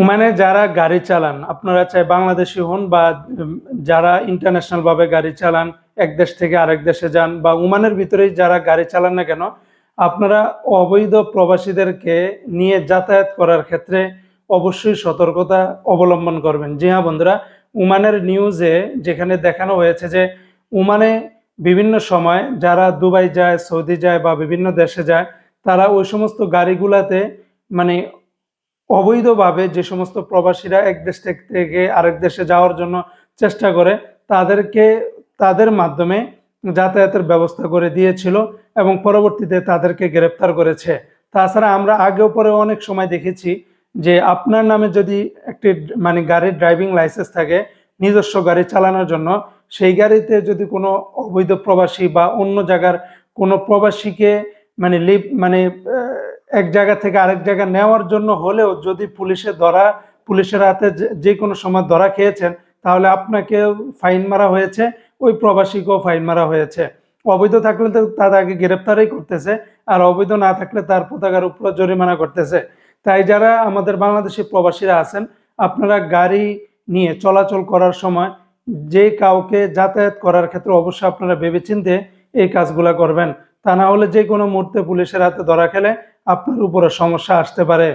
ওমানে যারা গাড়ি চালান, আপনারা চাই বাংলাদেশি হন বা যারা ইন্টারন্যাশনাল ভাবে গাড়ি চালান, এক দেশ থেকে আরেক দেশে যান বা ওমানের ভিতরেই যারা গাড়ি চালান না কেন, আপনারা অবৈধ প্রবাসীদেরকে নিয়ে যাতায়াত করার ক্ষেত্রে অবশ্যই সতর্কতা অবলম্বন করবেন। জি হ্যাঁ বন্ধুরা, ওমানের নিউজে যেখানে দেখানো হয়েছে যে উমানে বিভিন্ন সময় যারা দুবাই যায়, সৌদি যায় বা বিভিন্ন দেশে যায়, তারা ওই সমস্ত গাড়িগুলাতে মানে অবৈধভাবে যে সমস্ত প্রবাসীরা এক দেশ থেকে আরেক দেশে যাওয়ার জন্য চেষ্টা করে, তাদেরকে তাদের মাধ্যমে যাতায়াতের ব্যবস্থা করে দিয়েছিল এবং পরবর্তীতে তাদেরকে গ্রেপ্তার করেছে। তাছাড়া আমরা আগেও পরে অনেক সময় দেখেছি যে আপনার নামে যদি একটি মানে গাড়ির ড্রাইভিং লাইসেন্স থাকে, নিজস্ব গাড়ি চালানোর জন্য, সেই গাড়িতে যদি কোনো অবৈধ প্রবাসী বা অন্য জায়গার কোনো প্রবাসীকে মানে লিভ মানে এক জায়গা থেকে আরেক জায়গা নেওয়ার জন্য হলেও যদি পুলিশে ধরা, পুলিশের হাতে যে- কোনো সময় ধরা খেয়েছেন, তাহলে আপনাকে ফাইন মারা হয়েছে, ওই প্রবাসীকেও ফাইন মারা হয়েছে। অবৈধ থাকলে তো তাদেরকে গ্রেপ্তারই করতেছে, আর অবৈধ না থাকলে তার পতাকার উপর জরিমানা করতেছে। তাই যারা আমাদের বাংলাদেশি প্রবাসীরা আছেন, আপনারা গাড়ি নিয়ে চলাচল করার সময় যে কাউকে যাতায়াত করার ক্ষেত্রে অবশ্যই আপনারা ভেবেচিন্তে এই কাজগুলো করবেন। তা না হলে যে কোনো মুহূর্তে পুলিশের হাতে ধরা খেলে আপনার উপরে সমস্যা আসতে পারে।